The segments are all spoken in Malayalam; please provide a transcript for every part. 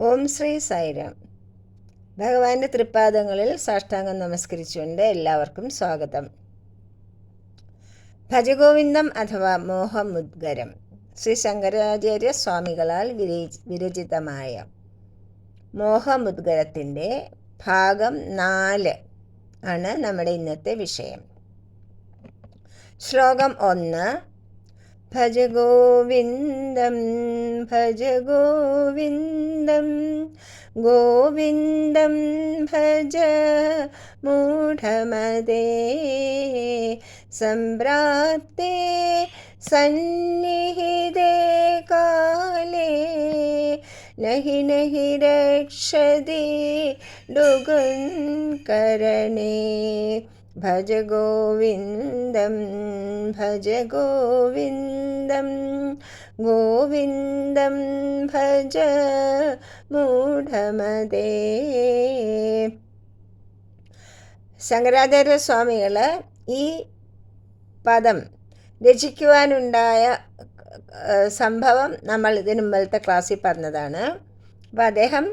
ഓം ശ്രീ സായിരാം. ഭഗവാന്റെ തൃപ്പാദങ്ങളിൽ സാഷ്ടാംഗം നമസ്കരിച്ചുകൊണ്ട് എല്ലാവർക്കും സ്വാഗതം. ഭജഗോവിന്ദം അഥവാ മോഹമുദ്ഗരം ശ്രീ ശങ്കരാചാര്യ സ്വാമികളാൽ വിരചി വിരചിതമായ മോഹമുദ്ഗരത്തിന്റെ ഭാഗം നാല് ആണ് നമ്മുടെ ഇന്നത്തെ വിഷയം. ശ്ലോകം ഒന്ന് ഭജ ഗോവിന്ദം ഭജ ഗോവിന്ദം ഗോവിന്ദം ഭജ മൂഢമതേ സംപ്രാപ്തേ സന്നിഹിതേ കാലേ നഹി നഹി രക്ഷതി ഡുഗുൻ കരണേ. ഭജ ഗോവിന്ദം ഭജ ഗോവിന്ദം ഗോവിന്ദം ഭജ മൂഢമതേ. ശങ്കരാചാര്യ സ്വാമികൾ ഈ പദം രചിക്കുവാനുണ്ടായ സംഭവം നമ്മൾ ഇതിനു ക്ലാസ്സിൽ പറഞ്ഞതാണ്. അപ്പോൾ അദ്ദേഹം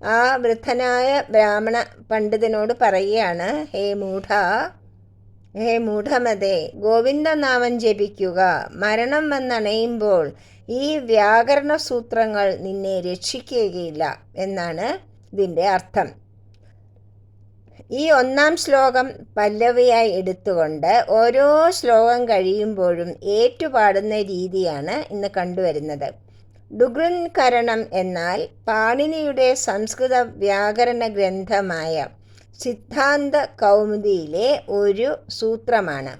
ആ വൃദ്ധനായ ബ്രാഹ്മണ പണ്ഡിതനോട് പറയുകയാണ് ഹേ മൂഢ ഹേ മൂഢമതേ ഗോവിന്ദനാമം ജപിക്കുക. മരണം വന്നണയുമ്പോൾ ഈ വ്യാകരണ സൂത്രങ്ങൾ നിന്നെ രക്ഷിക്കുകയില്ല എന്നാണ് ഇതിന്റെ അർത്ഥം. ഈ ഒന്നാം ശ്ലോകം പല്ലവിയായി എടുത്തുകൊണ്ട് ഓരോ ശ്ലോകം കഴിയുമ്പോഴും ഏറ്റുപാടുന്ന രീതിയാണ് ഇന്ന് കണ്ടുവരുന്നത്. ഡുഗൃൻകരണം എന്നാൽ പാണിനിയുടെ സംസ്കൃത വ്യാകരണ ഗ്രന്ഥമായ സിദ്ധാന്ത കൗമുദിയിലെ ഒരു സൂത്രമാണ്.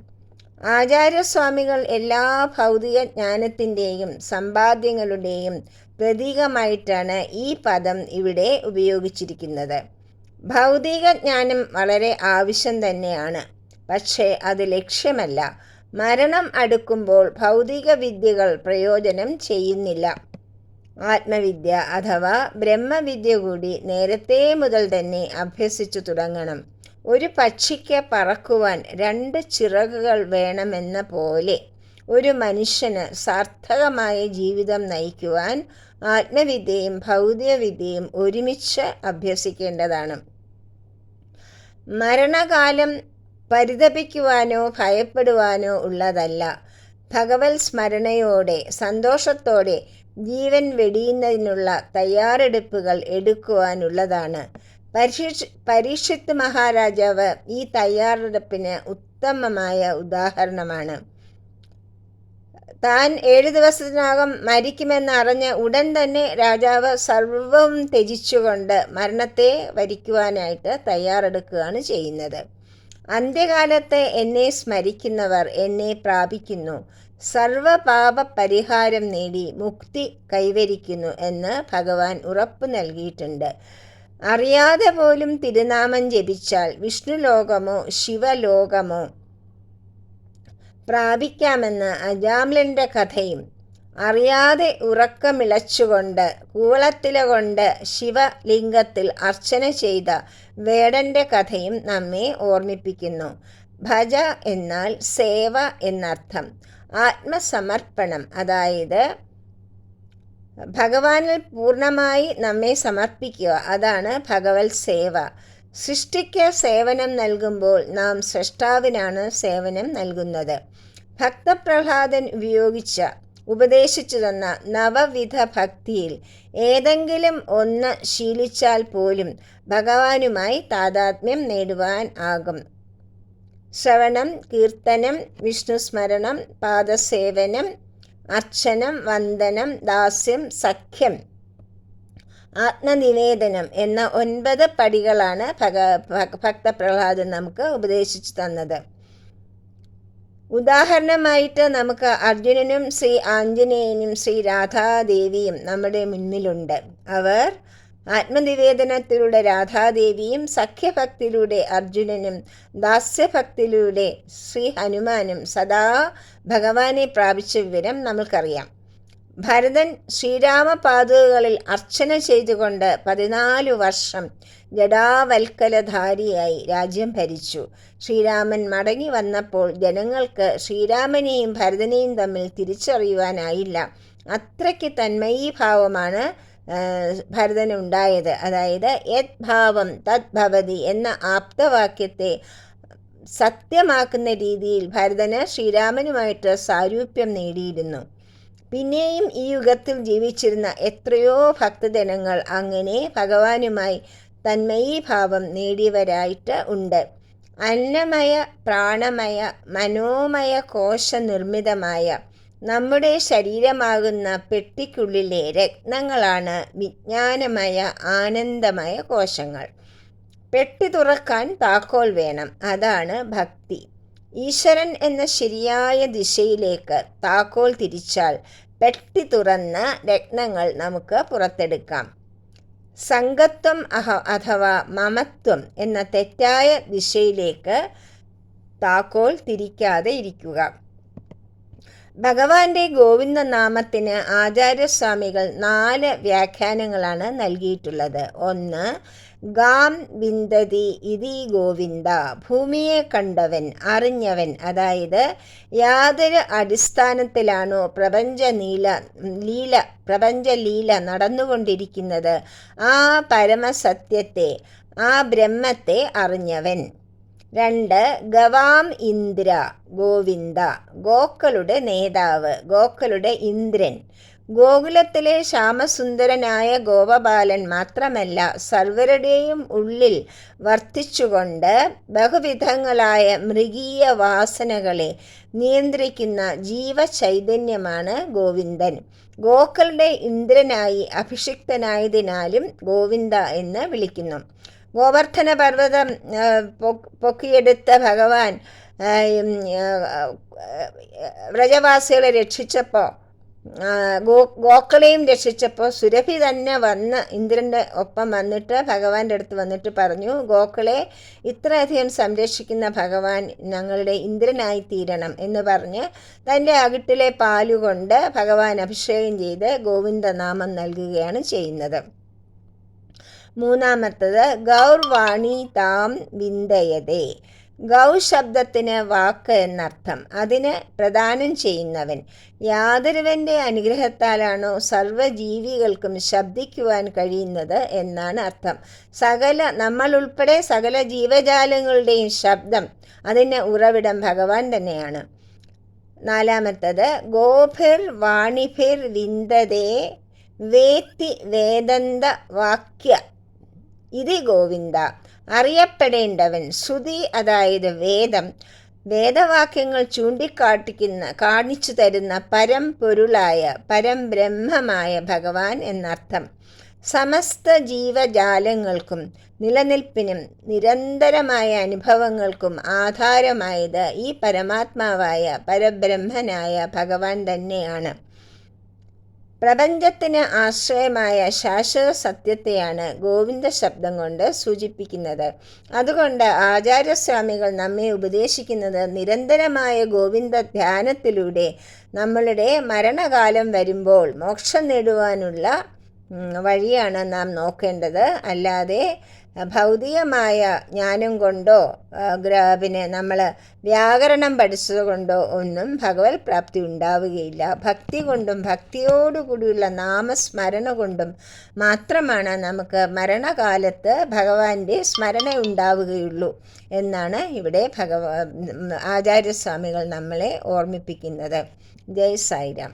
ആചാര്യസ്വാമികൾ എല്ലാ ഭൗതിക ജ്ഞാനത്തിന്റെയും സമ്പാദ്യങ്ങളുടെയും പ്രതീകമായിട്ടാണ് ഈ പദം ഇവിടെ ഉപയോഗിച്ചിരിക്കുന്നത്. ഭൗതിക ജ്ഞാനം വളരെ ആവശ്യം തന്നെയാണ്. പക്ഷേ അത് ലക്ഷ്യമല്ല. മരണം അടുക്കുമ്പോൾ ഭൗതിക വിദ്യകൾ പ്രയോജനം ചെയ്യുന്നില്ല. ആത്മവിദ്യ അഥവാ ബ്രഹ്മവിദ്യ കൂടി നേരത്തെ മുതൽ തന്നെ അഭ്യസിച്ചു തുടങ്ങണം. ഒരു പക്ഷിക്ക് പറക്കുവാൻ രണ്ട് ചിറകുകൾ വേണമെന്ന പോലെ ഒരു മനുഷ്യന് സാർത്ഥകമായ ജീവിതം നയിക്കുവാൻ ആത്മവിദ്യയും ഭൗതികവിദ്യയും ഒരുമിച്ച് അഭ്യസിക്കേണ്ടതാണ്. മരണകാലം പരിതപിക്കുവാനോ ഭയപ്പെടുവാനോ ഉള്ളതല്ല. ഭഗവത് സ്മരണയോടെ സന്തോഷത്തോടെ ജീവൻ വെടിയുന്നതിനുള്ള തയ്യാറെടുപ്പുകൾ എടുക്കുവാനുള്ളതാണ്. പരീക്ഷ പരീക്ഷത്ത് മഹാരാജാവ് ഈ തയ്യാറെടുപ്പിന് ഉത്തമമായ ഉദാഹരണമാണ്. താൻ ഏഴു ദിവസത്തിനകം മരിക്കുമെന്ന് അറിഞ്ഞ് ഉടൻ തന്നെ രാജാവ് സർവവും ത്യജിച്ചുകൊണ്ട് മരണത്തെ വരിക്കുവാനായിട്ട് തയ്യാറെടുക്കുകയാണ് ചെയ്യുന്നത്. അന്ത്യകാലത്ത് എന്നെ സ്മരിക്കുന്നവർ എന്നെ പ്രാപിക്കുന്നു. സർവപാപ പരിഹാരം നേടി മുക്തി കൈവരിക്കുന്നു എന്ന് ഭഗവാൻ ഉറപ്പു നൽകിയിട്ടുണ്ട്. അറിയാതെ പോലും തിരുനാമം ജപിച്ചാൽ വിഷ്ണുലോകമോ ശിവലോകമോ പ്രാപിക്കാമെന്ന് അജാമ്ലന്റെ കഥയും അറിയാതെ ഉറക്കമിളച്ചുകൊണ്ട് കൂളത്തില കൊണ്ട് ശിവലിംഗത്തിൽ അർച്ചന ചെയ്ത വേടന്റെ കഥയും നമ്മെ ഓർമ്മിപ്പിക്കുന്നു. ഭജ എന്നാൽ സേവ എന്നർത്ഥം. ആത്മസമർപ്പണം. അതായത് ഭഗവാനിൽ പൂർണമായി നമ്മെ സമർപ്പിക്കുക. അതാണ് ഭഗവത് സേവ. സൃഷ്ടിക്ക് സേവനം നൽകുമ്പോൾ നാം സൃഷ്ടാവിനാണ് സേവനം നൽകുന്നത്. ഭക്തപ്രഹ്ലാദൻ ഉപയോഗിച്ച ഉപദേശിച്ചു തന്ന നവവിധ ഭക്തിയിൽ ഏതെങ്കിലും ഒന്ന് ശീലിച്ചാൽ പോലും ഭഗവാനുമായി താതാത്മ്യം നേടുവാൻ ആകും. ശ്രവണം കീർത്തനം വിഷ്ണുസ്മരണം പാദസേവനം അർച്ചനം വന്ദനം ദാസ്യം സഖ്യം ആത്മനിവേദനം എന്ന ഒൻപത് പടികളാണ് ഭഗ ഭക്തപ്രഹ്ലാദൻ നമുക്ക് ഉപദേശിച്ചു തന്നത്. ഉദാഹരണമായിട്ട് നമുക്ക് അർജുനനും ശ്രീ ആഞ്ജനേയനും ശ്രീ രാധാദേവിയും നമ്മുടെ മുന്നിലുണ്ട്. അവർ ആത്മനിവേദനത്തിലൂടെ രാധാദേവിയും സഖ്യഭക്തിയിലൂടെ അർജുനനും ദാസ്യഭക്തിയിലൂടെ ശ്രീ ഹനുമാനും സദാ ഭഗവാനെ പ്രാപിച്ച വിവരം നമുക്കറിയാം ഭരതൻ ശ്രീരാമപാതകളിൽ അർച്ചന ചെയ്തുകൊണ്ട് പതിനാലു വർഷം ജഡാവൽക്കലധാരിയായി രാജ്യം ഭരിച്ചു. ശ്രീരാമൻ മടങ്ങി വന്നപ്പോൾ ജനങ്ങൾക്ക് ശ്രീരാമനെയും ഭരതനെയും തമ്മിൽ തിരിച്ചറിയുവാനായില്ല. അത്രയ്ക്ക് തന്മയീഭാവമാണ് ഭരതനുണ്ടായത്. അതായത് യത് ഭാവം തത് ഭവതി എന്ന ആപ്തവാക്യത്തെ സത്യമാക്കുന്ന രീതിയിൽ ഭരതന് ശ്രീരാമനുമായിട്ട് സാരൂപ്യം നേടിയിരുന്നു. പിന്നെയും ഈ യുഗത്തിൽ ജീവിച്ചിരുന്ന എത്രയോ ഭക്തജനങ്ങൾ അങ്ങനെ ഭഗവാനുമായി തന്മയീഭാവം നേടിയവരായിട്ട് ഉണ്ട്. അന്നമയ പ്രാണമയ മനോമയ കോശ നിർമ്മിതമായ നമ്മുടെ ശരീരമാകുന്ന പെട്ടിക്കുള്ളിലെ രത്നങ്ങളാണ് വിജ്ഞാനമയ ആനന്ദമയ കോശങ്ങൾ. പെട്ടി തുറക്കാൻ താക്കോൽ വേണം അതാണ് ഭക്തി. ഈശ്വരൻ എന്ന ശരിയായ ദിശയിലേക്ക് താക്കോൽ തിരിച്ചാൽ പെട്ടി തുറന്ന രത്നങ്ങൾ നമുക്ക് പുറത്തെടുക്കാം. സംഘത്വം അഹ അഥവാ മമത്വം എന്ന തെറ്റായ ദിശയിലേക്ക് താക്കോൽ തിരിക്കാതെ ഇരിക്കുക. ഭഗവാന്റെ ഗോവിന്ദ നാമത്തിന് ആചാര്യസ്വാമികൾ നാല് വ്യാഖ്യാനങ്ങളാണ് നൽകിയിട്ടുള്ളത്. ഒന്ന് ഗാം വിന്ദതി ഇതി ഗോവിന്ദ. ഭൂമിയെ കണ്ടവൻ അറിഞ്ഞവൻ അതായത് യാതൊരു അടിസ്ഥാനത്തിലാണോ പ്രപഞ്ച നീല ലീല പ്രപഞ്ച ലീല നടന്നുകൊണ്ടിരിക്കുന്നത്? ആ പരമസത്യത്തെ ആ ബ്രഹ്മത്തെ അറിഞ്ഞവൻ. രണ്ട് ഗവാം ഇന്ദ്ര ഗോവിന്ദ ഗോക്കളുടെ നേതാവ് ഗോക്കളുടെ ഇന്ദ്രൻ. ഗോകുലത്തിലെ ശ്യാമസുന്ദരനായ ഗോപബാലൻ മാത്രമല്ല സർവരുടെയും ഉള്ളിൽ വർത്തിച്ചുകൊണ്ട് ബഹുവിധങ്ങളായ മൃഗീയ വാസനകളെ നിയന്ത്രിക്കുന്ന ജീവചൈതന്യമാണ് ഗോവിന്ദൻ. ഗോക്കളുടെ ഇന്ദ്രനായി അഭിഷിക്തനായതിനാലും ഗോവിന്ദ എന്ന് വിളിക്കുന്നു. ഗോവർദ്ധന പർവതം പൊക്കിയെടുത്ത ഭഗവാൻ വ്രജവാസികളെ രക്ഷിച്ചപ്പോൾ ഗോ ഗോക്കളെയും രക്ഷിച്ചപ്പോൾ സുരഭി തന്നെ വന്ന് ഇന്ദ്രന്റെ ഒപ്പം വന്നിട്ട് ഭഗവാന്റെ അടുത്ത് വന്നിട്ട് പറഞ്ഞു ഗോക്കളെ ഇത്രയധികം സംരക്ഷിക്കുന്ന ഭഗവാൻ ഞങ്ങളുടെ ഇന്ദ്രനായി തീരണം എന്ന് പറഞ്ഞ് തന്റെ അകിട്ടിലെ പാലുകൊണ്ട് ഭഗവാൻ അഭിഷേകം ചെയ്ത് ഗോവിന്ദനാമം നൽകുകയാണ് ചെയ്യുന്നത്. മൂന്നാമത്തത് ഗൗർവാണി താം വിന്ദയതേ. ഗൗ ശബ്ദത്തിന് വാക്ക് എന്നർത്ഥം. അതിന് പ്രദാനം ചെയ്യുന്നവൻ. യാതൊരുവന്റെ അനുഗ്രഹത്താലാണോ സർവജീവികൾക്കും ശബ്ദിക്കുവാൻ കഴിയുന്നത് എന്നാണ് അർത്ഥം. സകല നമ്മൾ ഉൾപ്പെടെ സകല ജീവജാലങ്ങളുടെയും ശബ്ദം അതിന് ഉറവിടം ഭഗവാൻ തന്നെയാണ്. നാലാമത്തത് ഗോഭിർ വാണിഭിർ വിന്ദതേ വേത്തി വേദന്ത വാക്യ ഇത് ഗോവിന്ദ. അറിയപ്പെടേണ്ടവൻ ശ്രുതി അതായത് വേദം വേദവാക്യങ്ങൾ ചൂണ്ടിക്കാട്ടിക്കുന്ന കാണിച്ചു തരുന്ന പരം പൊരുളായ പരം ബ്രഹ്മമായ ഭഗവാൻ എന്നർത്ഥം. സമസ്ത ജീവജാലങ്ങൾക്കും നിലനിൽപ്പിനും നിരന്തരമായ അനുഭവങ്ങൾക്കും ആധാരമായത് ഈ പരമാത്മാവായ പരബ്രഹ്മനായ ഭഗവാൻ തന്നെയാണ്. പ്രപഞ്ചത്തിന് ആശ്രയമായ ശാശ്വത സത്യത്തെയാണ് ഗോവിന്ദ ശബ്ദം കൊണ്ട് സൂചിപ്പിക്കുന്നത്. അതുകൊണ്ട് ആചാര്യസ്വാമികൾ നമ്മെ ഉപദേശിക്കുന്നത് നിരന്തരമായ ഗോവിന്ദ ധ്യാനത്തിലൂടെ നമ്മളുടെ മരണകാലം വരുമ്പോൾ മോക്ഷം നേടുവാനുള്ള വഴിയാണ് നാം നോക്കേണ്ടത്. അല്ലാതെ ഭൗതികമായ ജ്ഞാനം കൊണ്ടോ പിന്നെ നമ്മൾ വ്യാകരണം പഠിച്ചതുകൊണ്ടോ ഒന്നും ഭഗവത് പ്രാപ്തി ഉണ്ടാവുകയില്ല. ഭക്തി കൊണ്ടും ഭക്തിയോടുകൂടിയുള്ള നാമസ്മരണ കൊണ്ടും മാത്രമാണ് നമുക്ക് മരണകാലത്ത് ഭഗവാന്റെ സ്മരണ ഉണ്ടാവുകയുള്ളൂ എന്നാണ് ഇവിടെ ഭഗവാ ആചാര്യസ്വാമികൾ നമ്മളെ ഓർമ്മിപ്പിക്കുന്നത്. ജയ് സായിരാം.